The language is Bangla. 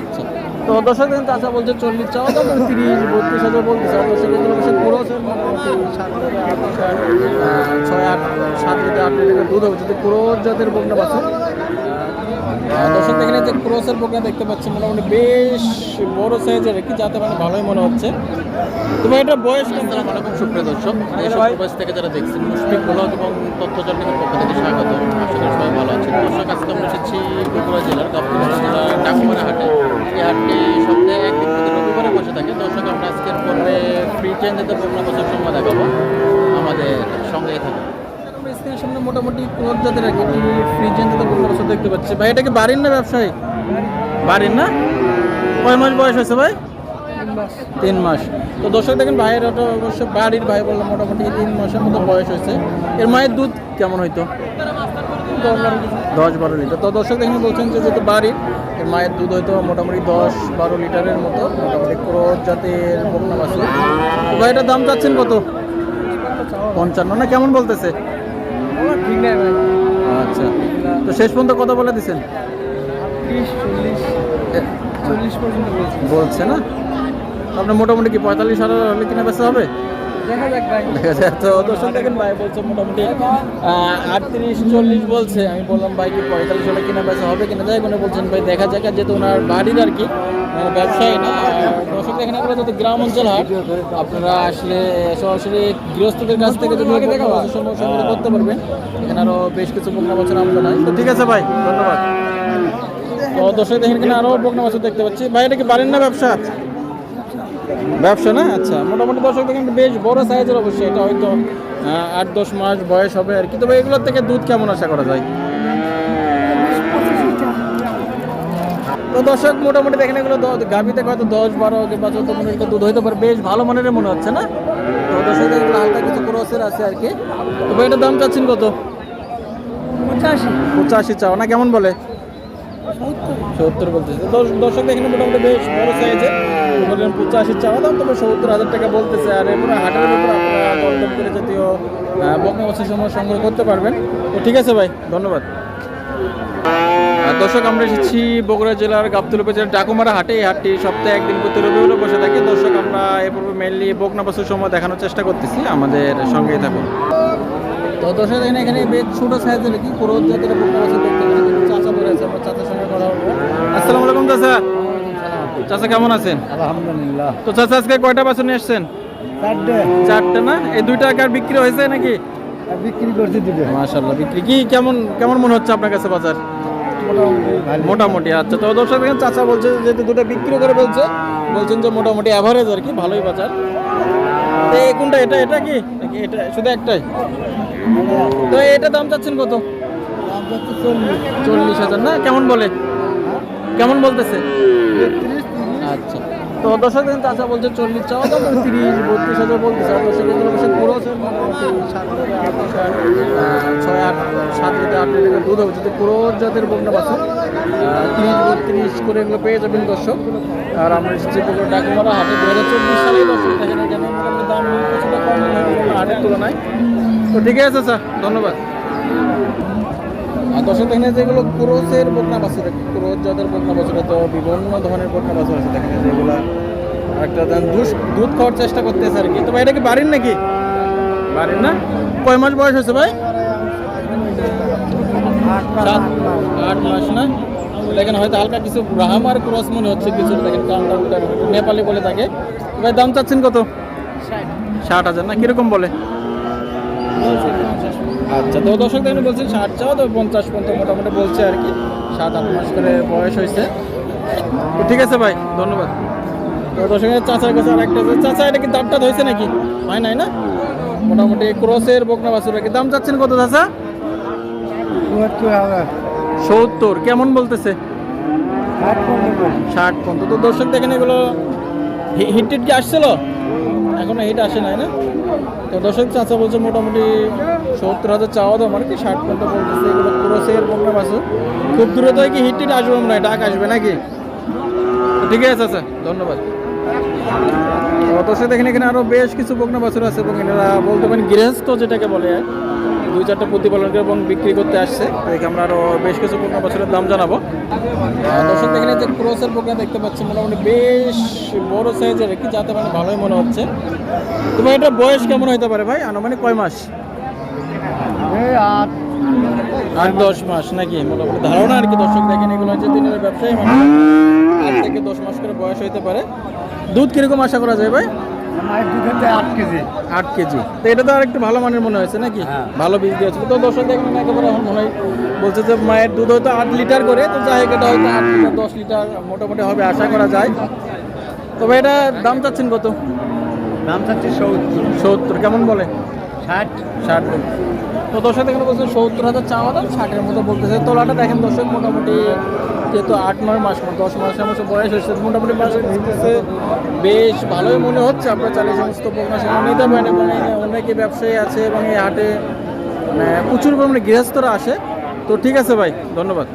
আচ্ছা। তো দর্শক দেখেন চাচা বলছে চল্লিশ চাও তিরিশ বত্রিশ হাজার বলতেছে। তো এগুলো বলছে পুরো ছয় আট সাত আট দুধ হবে। যদি পুরো জাতের বন্যা আহ, দর্শক দেখেন যে ক্রোসের বকনা দেখতে পাচ্ছি মোটামুটি বেশ বড় সাইজের কি যাতে মানে ভালোই মনে হচ্ছে। তবে এটা বয়স কিন্তু আসসালামু আলাইকুম সুপ্রিয় দর্শক। দেশ ও থেকে যারা দেখছেন মুশফিক ব্লগ এবং তথ্য জন্মের পক্ষ থেকে স্বাগত। আশা করি সবাই ভালো আছেন। দর্শক আজকে আমরা এসেছি বগুড়া জেলার গাবতলী জেলার ডাকুমারা হাটে। এই হাটটি সপ্তাহে একদিন প্রতি রবিবারে বসে থাকে। দর্শক আমরা আজকের পর্বে ফ্রি চেঞ্জেতে প্রোগ্রাম বছর সময় দেখাবো। আমাদের সঙ্গে থাকুন। মোটামুটি দেখতে পাচ্ছি। ভাই, এটা কি বাড়ির না বাড়ির না? মাস বয়স হয়েছে ভাই? তিন মাস। তো দেখেন অবশ্য বাড়ির ভাই বললাম, মোটামুটি তিন মাসের মতো বয়স হয়েছে। এর মায়ের দুধ কেমন হইতো? দশ বারো লিটার। তো দর্শক দেখেন, বলছেন যে যেহেতু বাড়ির, এর মায়ের দুধ হয়তো মোটামুটি দশ বারো লিটারের মতো, মোটামুটি ক্রোজ জাতের বকনা বাছুর তো ভাই, এটার দাম চাচ্ছেন কত? পঞ্চান্ন না, কেমন বলতেছে? ঠিক নাই ভাই। আচ্ছা তো শেষ পর্যন্ত কত বলে বলছি। বলছে না? আপনার মোটামুটি কি পঁয়তাল্লিশ হাজার হলে কিনা বেচা হবে? দেখা যাক ভাই। দেখা যায় তো দর্শক দেখেন ভাই বলছে মোটামুটি আটত্রিশ চল্লিশ বলছে। আমি বললাম ভাই কি পঁয়তাল্লিশ হলে কিনা বেচা হবে কিনা? যাই কোনো বলছেন ভাই দেখা যাক। আর যেহেতু ওনার বাড়ির আর কি ব্যবসায়ী না দর্শক দেখেন আপনারা যত গ্রাম অঞ্চল হাট আপনারা আসলে সরাসরি গৃহস্থদের কাছ থেকে যদি সংগ্রহ করতে পারবেন এখানে আরও বেশ কিছু বকনা বছর আমদানি হয়। ঠিক আছে ভাই ধন্যবাদ। তো দর্শক দেখেন কিনা আরও বকনা বছর দেখতে পাচ্ছি। ভাই এটা কি বাড়ির না ব্যবসা ব্যবসা না? আচ্ছা মোটামুটি দর্শক দেখেন বেশ বড় সাইজের অবশ্যই এটা হয়তো আট দশ মাস বয়স হবে আর কি। তবে এগুলোর থেকে দুধ কেমন আশা করা যায়? তো দর্শক মোটামুটি দেখেন এগুলো গাভীতে হয়তো দশ বারো কিংবা চোদ্দ পনেরো দুধ হইতে পারে। বেশ ভালো মানের মনে হচ্ছে না? তো দর্শক এগুলো হালকা কিছু ক্রসের আছে আর কি। তবে এটার দাম চাচ্ছেন কত? পঁচাশি। পঁচাশি চাও না? কেমন বলে? সত্তর বলতেছে। দর্শক দেখেন মোটামুটি বেশ বড় সাইজের বললেন পঁচাশি চাওয়া দাম, তবে সত্তর হাজার টাকা বলতেছে। আর এরপরে হাটের আপনারা করে জাতীয় বকনা বছর সময় সংগ্রহ করতে পারবেন। তো ঠিক আছে ভাই, ধন্যবাদ। দর্শক, আমরা এসেছি বগুড়া জেলার গাবতুল উপজেলার ডাকুমারা হাটে। এই হাটটি সপ্তাহে একদিন প্রতি রবিবারে বসে থাকি। দর্শক, আমরা এ পূর্বে মেনলি বকনা বছর সময় দেখানোর চেষ্টা করতেছি। আমাদের সঙ্গেই থাকুন। তো দর্শক এখানে বেশ ছোট সাইজের কি পুরো জাতের বকনা বছর দেখতে আছে আমরা চাচার সঙ্গে কথা বলব। আসসালামু আলাইকুম চাচা। চাচা কেমন আছেন? আলহামদুলিল্লাহ। তো চাচা আজকে কয়টা বাছুর নিয়ে এসছেন? চারটে। না? এই দুইটা বিক্রি হয়েছে নাকি? বিক্রি করছি দুটো। মাশাল্লাহ বিক্রি কি কেমন কেমন মনে হচ্ছে আপনার কাছে বাজার? মোটামুটি আচ্ছা। তো দর্শক চাচা বলছে যেহেতু দুটো বিক্রি করে বলছে বলছেন যে মোটামুটি অ্যাভারেজ আর কি ভালোই বাজার। কোনটা এটা এটা কি? এটা শুধু একটাই? তো এটা দাম চাচ্ছেন কত? চল্লিশ হাজার না? কেমন বলে? কেমন বলতেছে? আচ্ছা। তো দর্শক দেখেন চাচা বলছে চল্লিশ দাম তিরিশ, বত্রিশ হাজার বলতেছে। আর এগুলো বসে পুরো ছয় আট সাত লিটার আট লিটার দুধ হবে যদি পুরো জাতের বকনা বাছুর। তিরিশ, বত্রিশ করে এগুলো পেয়ে যাবেন দর্শক। আর আমরা এসেছি পুরো দু হাজার চব্বিশ সালেই দর্শক কিছুটা কম হাটের তুলনায়। তো ঠিক আছে, স্যার। ধন্যবাদ। দর্শক দেখেন যেগুলো ক্রোসের বকনা বাছুর ক্রোস জাতের বকনা বাছুর তো বিভিন্ন ধরনের বকনা বাছুর আছে দেখেন যেগুলো একটা দুধ দুধ খাওয়ার চেষ্টা করতেছে আর কি। তো ভাই এটা কি বাড়ির নাকি? বাড়ির না? কয় মাস বয়স হয়েছে ভাই? সাত আট মাস না? দেখেন হয়তো হালকা কিছু ব্রাহ্মার ক্রস মনে হচ্ছে কিছু দেখেন নেপালি বলে থাকে ভাই দাম চাচ্ছেন কত? ষাট। হাজার না? কীরকম বলে? আচ্ছা তো দর্শক দেখেন, বলছেন ষাট চাও তো পঞ্চাশ পর্যন্ত মোটামুটি বলছে আর কি। সাত, আট মাস করে বয়স হয়েছে। ঠিক আছে ভাই, ধন্যবাদ। তো দর্শকের চাচার কাছে আর একটা। চাচা, এটা কি দামটা হয়েছে নাকি? হয় নাই না? মোটামুটি ক্রসের বকনা বাছুর কি। দাম চাচ্ছেন কত চাচা? সত্তর, কেমন বলতেছে? ষাট পর্যন্ত। তো দর্শক দেখেন, এগুলো হিট টিট কি আসছিল? এখনও হিট আসে নাই না? তো দর্শক, চাচা বলছে মোটামুটি সত্তর হাজার চাওয়া দাম আর কি ষাট পর্যন্ত বলতেছে, এগুলো ক্রসের বকনা বাছুর খুব দূরে তো কি হিট টিট আসবে মনে হয়, ডাক আসবে নাকি? ঠিক আছে আচ্ছা ধন্যবাদ। দর্শক দেখেন এখানে আরও বেশ কিছু বকনা বাছুর আছে এবং এনারা বলতে পারেন গৃহস্থ যেটাকে বলে, দুই চারটা প্রতিপালন করে এবং বিক্রি করতে আসছে। দেখে আমরা আরও বেশ কিছু বকনা বাছুরের দাম জানাব। দর্শক দেখেন যে ক্রসের বকনা দেখতে পাচ্ছি মোটামুটি বেশ বড় সাইজের কি যাতে মানে ভালোই মনে হচ্ছে। তো ভাই, এটা বয়স কেমন হতে পারে ভাই? আনুমানিক কয় মাস? আট আট দশ মাস নাকি? মোটামুটি। ধারণা আর কি দর্শক দেখেন এগুলো হচ্ছে দিনের ব্যবসায়ী আট থেকে দশ মাস করে বয়স হইতে পারে। দুধ কীরকম আশা করা যায় ভাই? মায়ের আট কেজি। আট কেজি। তো এটা তো আর একটু ভালো মানের মনে হয়েছে নাকি? হ্যাঁ। ভালো বীজ তো দর্শক দেখেন একেবারে এখন মনে হয় বলছে যে মায়ের দুধ হয়তো আট লিটার করে তো যাই এটা হয়তো আট লিটার দশ লিটার মোটামুটি হবে আশা করা যায়। তবে এটা দাম চাচ্ছেন কত? দাম চাচ্ছি সত্তর। সত্তর কেমন বলে? ষাট ষাট তো দর্শক, এখানে বলছে সত্তর হাজার চাওয়া দাম ষাটের মতো বলতেছে। তোলাটা দেখেন দর্শক, মোটামুটি যেহেতু আট, নয় মাস মানে দশ মাসের মতো বয়স হয়েছে, মোটামুটি মাস দিতেছে। বেশ ভালোই মনে হচ্ছে, আপনার চালে সমস্ত বকনা সেখানে নিতে পারেন এবং অনেকে ব্যবসায়ী আছে এবং এই হাটে মানে প্রচুর পরিমাণে গৃহস্থরা আসে। তো ঠিক আছে ভাই, ধন্যবাদ।